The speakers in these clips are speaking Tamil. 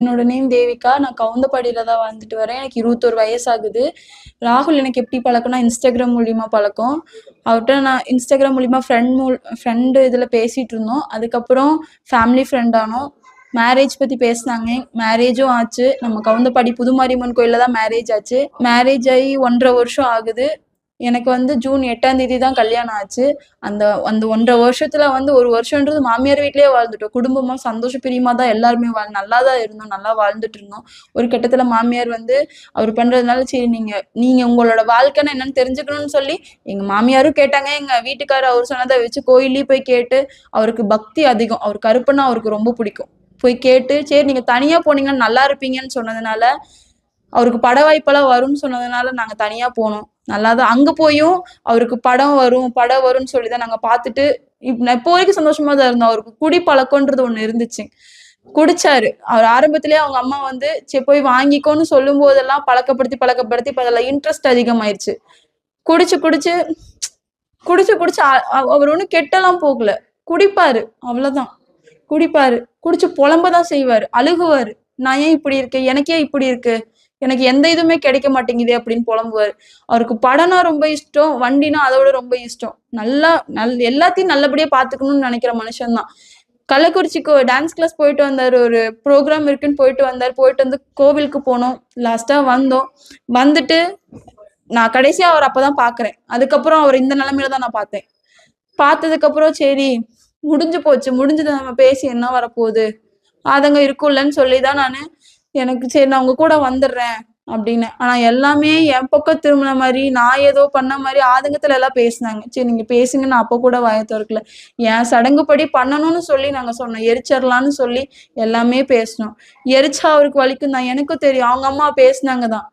என்னோட நேம் தேவிகா. நான் கவுந்தப்பாடியில தான் வாழ்ந்துட்டு வரேன். எனக்கு இருபத்தொரு வயசாகுது. ராகுல் எனக்கு எப்படி பழக்கம்னா இன்ஸ்டாகிராம் மூலியமா பழக்கம். அவர்கிட்ட நான் இன்ஸ்டாகிராம் மூலியமா ஃப்ரெண்ட் மூல் ஃப்ரெண்டு இதில் பேசிட்டு இருந்தோம். அதுக்கப்புறம் ஃபேமிலி ஃப்ரெண்ட் ஆனோம். மேரேஜ் பற்றி பேசினாங்க. மேரேஜும் ஆச்சு. நம்ம கவுந்தப்பாடி புதுமாரியம்மன் கோயிலில் தான் மேரேஜ் ஆச்சு. மேரேஜ் ஆகி ஒன்றரை வருஷம் ஆகுது. எனக்கு வந்து ஜூன் எட்டாம் தேதி தான் கல்யாணம் ஆச்சு. அந்த அந்த ஒன்றரை வருஷத்துல வந்து ஒரு வருஷம்ன்றது மாமியார் வீட்லயே வாழ்ந்துட்டோம். குடும்பமா சந்தோஷ பிரியமா தான் எல்லாருமே வாழ் நல்லா தான் இருந்தோம் நல்லா வாழ்ந்துட்டு இருந்தோம். ஒரு கட்டத்துல மாமியார் வந்து அவர் பண்றதுனால சரி நீங்க நீங்க உங்களோட வாழ்க்கைன்னு என்னன்னு தெரிஞ்சுக்கணும்னு சொல்லி எங்க மாமியாரும் கேட்டாங்க. எங்க வீட்டுக்காரர் அவர் சொன்னதை வச்சு கோயிலையும் போய் கேட்டு அவருக்கு பக்தி அதிகம். அவர் கருப்புன்னா அவருக்கு ரொம்ப பிடிக்கும். போய் கேட்டு சரி நீங்க தனியா போனீங்கன்னா நல்லா இருப்பீங்கன்னு சொன்னதுனால அவருக்கு பட வாய்ப்பெல்லாம் வரும்னு சொன்னதுனால நாங்க தனியா போனோம். நல்லா தான் அங்க போயும் அவருக்கு படம் வரும் படம் வரும்னு சொல்லி தான் நாங்க பாத்துட்டு இப் நான் இப்போ வரைக்கும் சந்தோஷமா தான் இருந்தோம். அவருக்கு குடி பழக்கம்ன்றது ஒண்ணு இருந்துச்சு. குடிச்சாரு. அவர் ஆரம்பத்திலேயே அவங்க அம்மா வந்து சரி போய் வாங்கிக்கோன்னு சொல்லும் போதெல்லாம் பழக்கப்படுத்தி பழக்கப்படுத்தி இப்ப அதில் இன்ட்ரெஸ்ட் அதிகமாயிருச்சு. குடிச்சு குடிச்சு குடிச்சு குடிச்சு அவர் ஒன்றும் கெட்டெல்லாம் போகல. குடிப்பாரு அவ்வளவுதான். குடிப்பாரு. குடிச்சு புலம்பதான் செய்வாரு. அழுகுவாரு. நான் ஏன் இப்படி இருக்கேன்? எனக்கே இப்படி இருக்கு. எனக்கு எந்த இதுவுமே கிடைக்க மாட்டேங்குது அப்படின்னு புலம்புவார். அவருக்கு படம்னா ரொம்ப இஷ்டம் வண்டினா அதோட ரொம்ப இஷ்டம். நல்லா நல் எல்லாத்தையும் நல்லபடியா பாத்துக்கணும்னு நினைக்கிற மனுஷன்தான். கள்ளக்குறிச்சிக்கு டான்ஸ் கிளாஸ் போயிட்டு வந்தார் ஒரு ப்ரோக்ராம் இருக்குன்னு போயிட்டு வந்தார். போயிட்டு வந்து கோவிலுக்கு போனோம். லாஸ்டா வந்தோம். வந்துட்டு நான் கடைசியா அவர் அப்பதான் பாக்குறேன். அதுக்கப்புறம் அவர் இந்த நிலைமையில தான் நான் பார்த்தேன். பார்த்ததுக்கு அப்புறம் சரி முடிஞ்சு போச்சு. முடிஞ்சது நம்ம பேசி என்ன வரப்போகுது? ஆதங்கம் இருக்கும்லன்னு சொல்லி தான் நான் எனக்கு சரி நான் உங்க கூட வந்துடுறேன் அப்படின்னு. ஆனா எல்லாமே என் பக்கம் திரும்பின மாதிரி நான் ஏதோ பண்ண மாதிரி ஆதங்கத்துல எல்லாம் பேசினாங்க. சரி நீங்க பேசுங்க நான் அப்ப கூட வாய திறக்கல. என் சடங்குப்படி பண்ணணும்னு சொல்லி நாங்க சொன்னோம். எரிச்சிடலான்னு சொல்லி எல்லாமே பேசினோம். எரிச்சா அவருக்கு வலிக்கும் தான் எனக்கும் தெரியும். அவங்க அம்மா பேசினாங்க தான்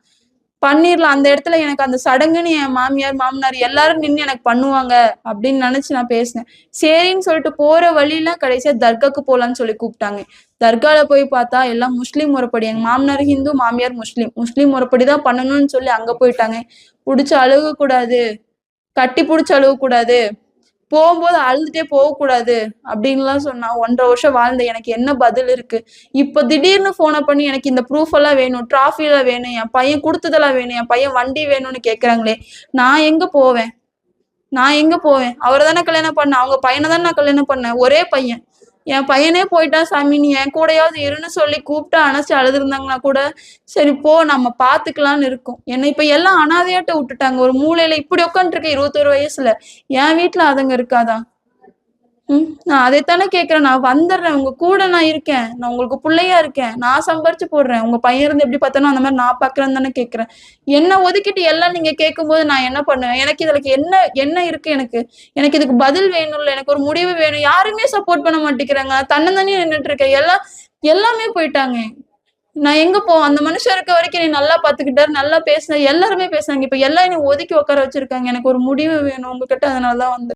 பண்ணிடலாம் அந்த இடத்துல எனக்கு அந்த சடங்குன்னு என் மாமியார் மாமனார் எல்லாரும் நின்று எனக்கு பண்ணுவாங்க அப்படின்னு நினைச்சு நான் பேசினேன். சரின்னு சொல்லிட்டு போற வழியில கடைசியா தர்காக்கு போலான்னு சொல்லி கூப்பிட்டாங்க. தர்கால போய் பார்த்தா எல்லாம் முஸ்லீம் முறைப்படி. எங்க மாமனார் ஹிந்து மாமியார் முஸ்லீம். முஸ்லீம் முறைப்படி தான் பண்ணணும்னு சொல்லி அங்க போயிட்டாங்க. பிடிச்ச அழுக கூடாது கட்டி பிடிச்ச அழுக கூடாது போகும்போது அழுதுட்டே போகக்கூடாது அப்படின்லாம் சொன்னா ஒன்றரை வருஷம் வாழ்ந்த எனக்கு என்ன பதில் இருக்கு? இப்போ திடீர்னு போனை பண்ணி எனக்கு இந்த ப்ரூஃப் எல்லாம் வேணும் டிராஃபி எல்லாம் வேணும் என் பையன் கொடுத்ததெல்லாம் வேணும் என் பையன் வண்டி வேணும்னு கேக்குறாங்களே நான் எங்க போவேன்? நான் எங்க போவேன்? அவரை தானே கல்யாணம் பண்ணேன் அவங்க பையனை தானே நான் கல்யாணம் பண்ணேன் ஒரே பையன். என் பையனே போயிட்டான் சாமி நீ என் கூடயாவது இருன்னு சொல்லி கூப்பிட்டு அணைச்சு அழுதுருந்தாங்கன்னா கூட சரி போ நம்ம பாத்துக்கலாம்னு இருக்கும். என்னை இப்ப எல்லாம் அனாதையாட்ட விட்டுட்டாங்க. ஒரு மூளையில இப்படி உட்காந்துருக்கேன் இருபத்தொரு வயசுல. என் வீட்டுல அதுங்க இருக்காதா? ம் நான் அதைத்தானே கேக்குறேன். நான் வந்துடுறேன். உங்க கூட நான் இருக்கேன். நான் உங்களுக்கு பிள்ளையா இருக்கேன். நான் சம்பாரிச்சு போடுறேன். உங்க பையன் இருந்து எப்படி பார்த்தனோ அந்த மாதிரி நான் பாக்குறேன்னு தானே கேக்குறேன். என்ன ஒதுக்கிட்டு எல்லாம் நீங்க கேட்கும்போது நான் என்ன பண்ணுவேன்? எனக்கு இதுல என்ன என்ன இருக்கு எனக்கு? எனக்கு இதுக்கு பதில் வேணும்ல. எனக்கு ஒரு முடிவு வேணும். யாருமே சப்போர்ட் பண்ண மாட்டேங்கிறாங்க. தன்னை தானே நின்றுட்டு இருக்கேன். எல்லாம் எல்லாமே போயிட்டாங்க. நான் எங்க போ அந்த மனுஷன் இருக்க வரைக்கும் நீ நல்லா பாத்துக்கிட்டாரு நல்லா பேசுன எல்லாருமே பேசுனாங்க. இப்ப எல்லாம் என்னை ஒதுக்கி உட்கார வச்சிருக்காங்க. எனக்கு ஒரு முடிவு வேணும் உங்ககிட்ட. அதனாலதான் வந்து